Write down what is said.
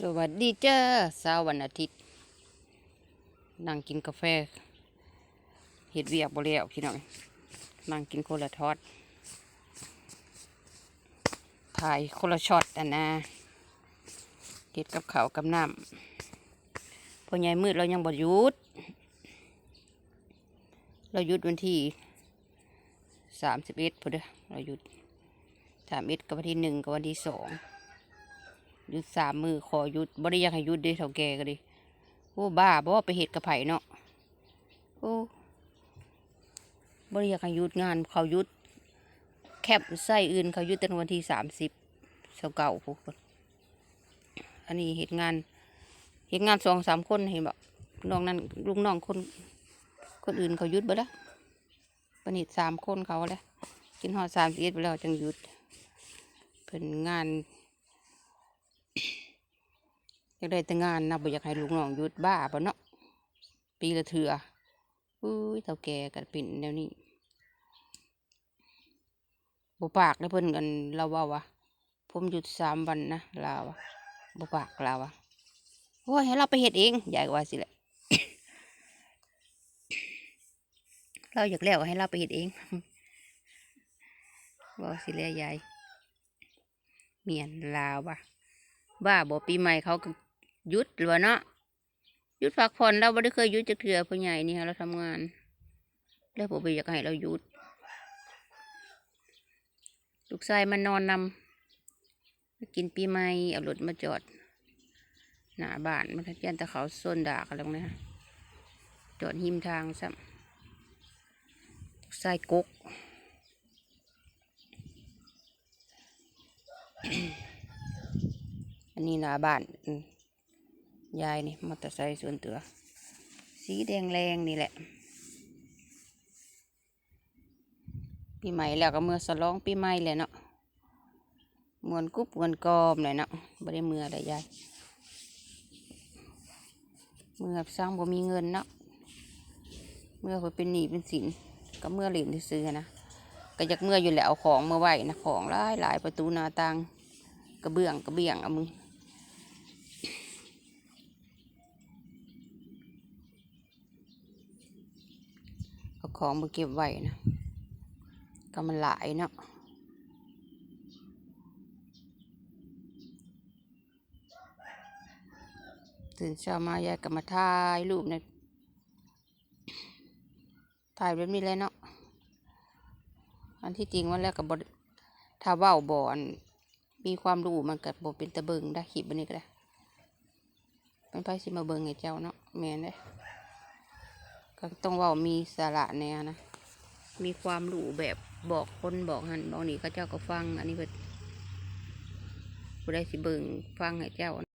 สวัสดีเจ้าเช้าวันอาทิตย์นั่งกินกาแฟเห็ดเวียกบ่แล้วพี่น้องนั่งกินโคละทอดถ่ายโคละช็อตอะนะเห็ดกับเขากับน้ำพอใหญ่มืดเรายังบ่หยุด เราหยุดวันที่สามสิบเอ็ดพอเด้อเราหยุดสามเอ็ดกับวันที่หนึ่งกับวันที่สอง หยุดสามมือขอหยุดบ่ได้ยากให้หยุดด้เท่าแกก็ดิโอ้บ้าบ่ไปเห็ดกับไผ่เนาะโอ้บ่ได้ยากให้หยุดงานเขาหยุด แคบไส้อื่นเขาหยุดตั้งวันที่สามสิบเสาเก่าพวกคนอันนี้เหตุงานเหตุงานสองสามคนเห็นบ่น้องนั้นลูกน้องคน คนอื่นเขาหยุดบ่ละปนิดสามคนเขาแล้วกินหอดสามสิบเอ็ดไปแล้วจังหยุดเพิ่นงาน อยากได้แต่งานนะบ่อยากให้ลูกน้องหยุดบ้าปะเนาะปีละเถื่ออุ้ยเท่าแก่กันเป็นแนวนี้บ่ปากได้เพิ่นกันเราว่าวะผมหยุดสามวันนะลาวะบ่ปากลาวะโอ้ยให้เราไปเฮ็ดเองยายก็ว่าสิแหละเราอยากแล้วให้เราไปเฮ็ดเองว่าสิแลยายเมียนลาวะ บ้าบอกปีใหม่เขาก็หยุดหรือเนาะหยุดพักผ่อนเราไม่ได้เคยหยุดจะเถื่อผู้ใหญ่นี่ฮะเราทำงาน แล้วผมไปอยากให้เราหยุด ลูกชายมันนอนนำไปกินปีใหม่เอารถมาจอด หน้าบ้านมันทักยันแต่เขาส้นด่ากันแล้วนะจอดหิมทางซ้ำลูกชายกก อันนี้หน้าบ้านยายนี่มอเตอร์ไซค์ส่วนตัว สีแดงแรงนี่แหละ ปีใหม่แล้วก็เมื่อสลองปีใหม่แหละเนาะมวนกุ๊บมวนกอมเลยเนาะบ่ได้เมื่อได้ยายเมื่อสร้างบ่มีเงินเนาะเมื่อไปเป็นหนี้เป็นสินก็เมื่อเหรียญที่ซื้อนะก็อยากเมื่ออยู่แล้วเอาของมาไหวนะของหลายหลายประตูหน้าต่างกระเบื้องกระเบียงเอามึงเอา ของมาเก็บไว้นะก็มันหลายเนาะตื่นเช้ามายายก็มาถ่ายรูปเนี่ยถ่ายแบบนี้เลยเนาะอันที่จริงวันแรกกับบถ้าว้าบ่อนมีความรู้มันกับบเป็นตะเบิงได้ขีบบันนี้ก็ได้เป็นไพ่สิมาเบิงให้เจ้าเนาะแม่นเด้ ก็ต้องเว่ามีสาระแน่นะ มีความรู้แบบบอกคนบอกหันบอกนี่ก็เจ้าก็ฟัง อันนี้เพิ่นผู้ใดสิเบิงฟังให้เจ้า